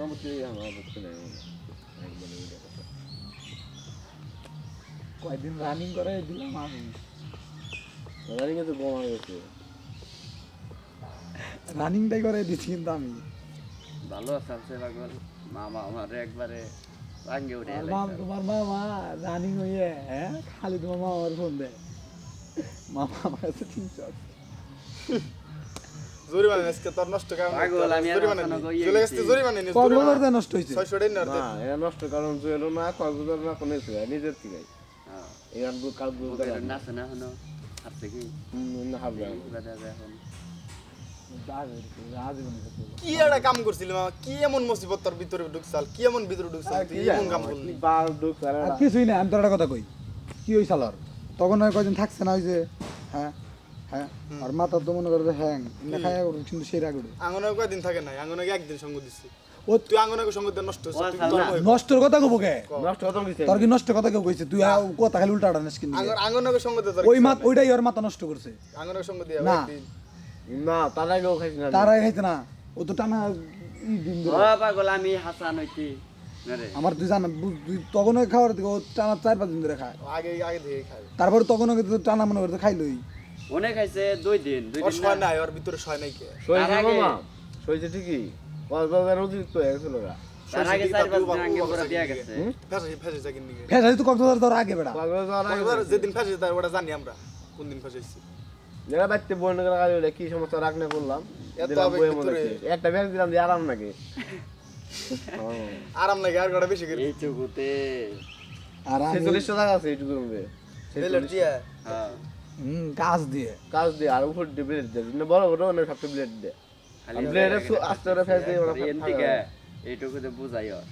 করছি আমার করতে নাই মনে একবার ওইটা কথা কয়দিন রানিং করে দিলাম আমি। জানি কিন্তু কমা গেছে। রানিংটাই করে দিচ্ছি কিন্তু আমি। ভালো আছে পাগল। মামা আমার একবারে ভাঙ্গে উঠে মাম তোমার মামা রানিং হইয়ে হ্যাঁ? খালি তোমার মামা আমার ফোন দেয়। মামা আমার কাছে তিনশো আছে। জরিমানা আজকে তোর নষ্ট কারণ পাগল, আমি জরিমানা এখনও নেই। গইয়ে চলে গেছে। জরিমানা নেই কক্সবাজার দিয়ে নষ্ট হয়েছে ছয়শো টাকা না এটা নষ্ট কারণ জুয়েল না কক্সবাজার না কোনো কিছু নিজের থেকে এই গানগুলো কাজগুলো করে নাচে না এখনও? হারছে কি? না হারবে এখন। একটা কাম করছিলি কি এমন মুসিবত তোর ভিতরে ঢুকছাল কি এমন ভিতরে ঢুকছাল তুই এমন কাম করলি। কিছুই না আমি তোর একটা কথা কই। কি ওই সালার তখন আর কয়দিন থাকছে না ওই যে হ্যাঁ? হ্যাঁ? আর মাথা তো মনে করে হ্যাং। না খায় কিন্তু সেই রাগ উঠে আঙ্গনে কয়দিন থাকে নাই? আঙ্গনে একদিন সঙ্গ দিচ্ছি ও তুই আঙ্গনে সঙ্গ দিয়ে নষ্ট হচ্ছে ও তুই শালা। জন্ম নষ্টর কথা কব কে? নষ্ট হতো কিছু তোর কি নষ্ট কথা কেউ কইছে? তুই কথা খালি উল্টা আটানিস কিন্তু আঙ্গন- সঙ্গ দিয়ে তোর ওই কিছু মাত হবে না। ওইটাই ওর মাথা নষ্ট করছে। আঙ্গনে সঙ্গ দিয়ে না। না তার আগেও খাইছি না। তার খাইছে না। ও তো টানা ই দিন ধরে। পাগল আমি হাসান হইতি আমার তুই জানা তুই তখন খাওয়ার দিকে ও টানা চার পাঁচ দিন ধরে খায়। আগে আগে থেকে খাবে তারপরে তখন টানা মনে করতে খাইলই। অনেক খাইছে দুই দিন দুই ওর দিন না। নাই ওর ভিতরে সয় নাই কে? সইছে মামা সইছে ঠিকই। কক্সবাজার অতিরিক্ত হয়ে গেছিল গা তার আগে চার পাঁচ দিন আগে পুরো দিয়া গেছে। ফেসে ফেসে যাকিন দিকে ফেস তো কক্সবাজার তোর আগে বেড়া। কক্সবাজার আগে কক্সবাজার যেদিন ফেসে তার ওটা জানি আমরা কোন দিন ফেসেছি যারা বাড়িতে কাজ হলে কি সমস্যা রাখনে করলাম। একটা ব্যাগ দিলাম দিয়ে আরাম নাকি? আরাম লাগে আর কটা বেশি করে? এই আর ছেচল্লিশশো টাকা আছে এইটুকুর মধ্যে। বেলের দিয়ে। কাজ দিয়ে আর উপর দিয়ে ব্লেড দিয়ে। না বড় বড় অনেক সবটা ব্লেড দিয়ে। খালি আর ব্লেডে আস্তে করে ফেস দিয়ে ওরা এন থেকে এইটুকুতে বুঝাই ওর।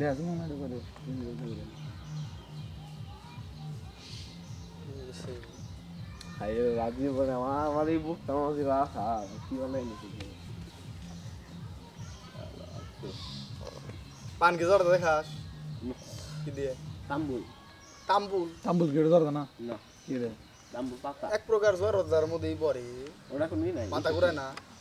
দেখ মনে হয় করে খাই রাজি করে আমার আমার এই বুকটা আমার কি রাখা কি বানাই নাকি পান কি জড় দেখাস? কি দিয়ে? তাম্বুল। তাম্বুল। তাম্বুল কেটে ধরবে না? না। কি রে? এক প্রকার জ্বর যার মধ্যেই পড়ে। ওটা কোনো নাই। মাথা ঘুরে না।